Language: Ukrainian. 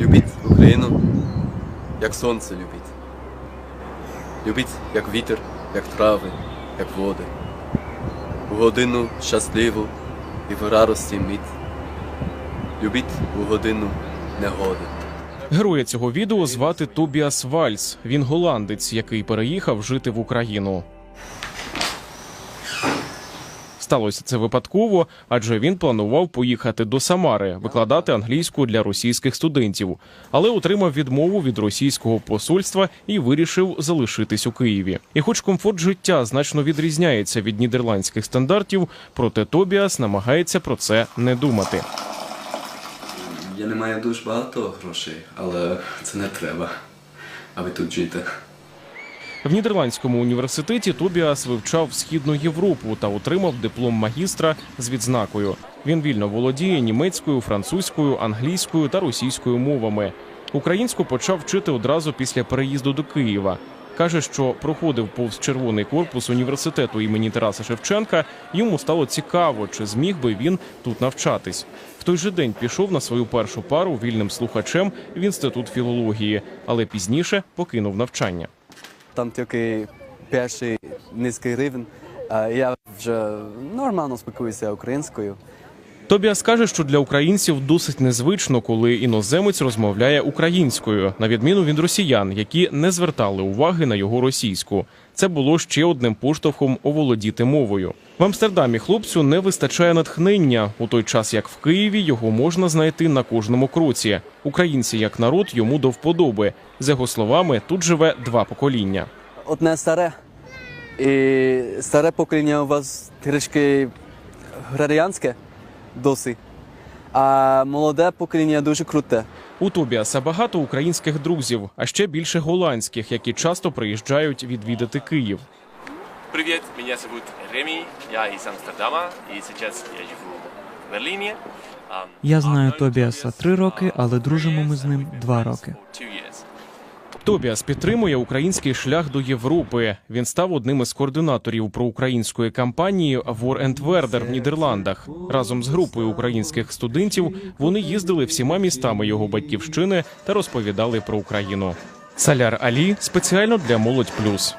Любіть Україну, як сонце любіть. Любіть, як вітер, як трави, як води. У годину щасливу і в радості мить. Любіть у годину негоди. Героя цього відео звати Тобіас Вальс. Він голландець, який переїхав жити в Україну. Сталося це випадково, адже він планував поїхати до Самари викладати англійську для російських студентів, але отримав відмову від російського посольства і вирішив залишитись у Києві. І, хоч комфорт життя значно відрізняється від нідерландських стандартів, проте Тобіас намагається про це не думати. Я не маю дуже багато грошей, але це не треба, аби тут жити. В Нідерландському університеті Тобіас вивчав східну Європу та отримав диплом магістра з відзнакою. Він вільно володіє німецькою, французькою, англійською та російською мовами. Українську почав вчити одразу після переїзду до Києва. Каже, що проходив повз червоний корпус університету імені Тараса Шевченка. Йому стало цікаво, чи зміг би він тут навчатись. В той же день пішов на свою першу пару вільним слухачем в інститут філології, але пізніше покинув навчання. Там тільки перший низький рівень. а Я вже нормально спілкуюся українською. Тобіас каже, що для українців досить незвично, коли іноземець розмовляє українською, на відміну від росіян, які не звертали уваги на його російську. Це було ще одним поштовхом оволодіти мовою. В Амстердамі хлопцю не вистачає натхнення у той час, як в Києві його можна знайти на кожному кроці. Українці як народ йому до вподоби. З його словами, тут живе два покоління. Одне старе. І старе покоління у вас трішки радянське досі. А молоде покоління дуже круте. У Тобіаса багато українських друзів, а ще більше голландських, які часто приїжджають відвідати Київ. Привет, меня зовут Реми, я из Амстердама, и сейчас я живу в Берлине. Um, Я знаю Тобіаса три роки, але дружимо ми з ним два роки. Тобіас підтримує український шлях до Європи. Він став одним із координаторів проукраїнської кампанії War and Werder в Нідерландах. Разом з групою українських студентів вони їздили всіма містами його батьківщини та розповідали про Україну. Саляр Алі спеціально для молодь плюс.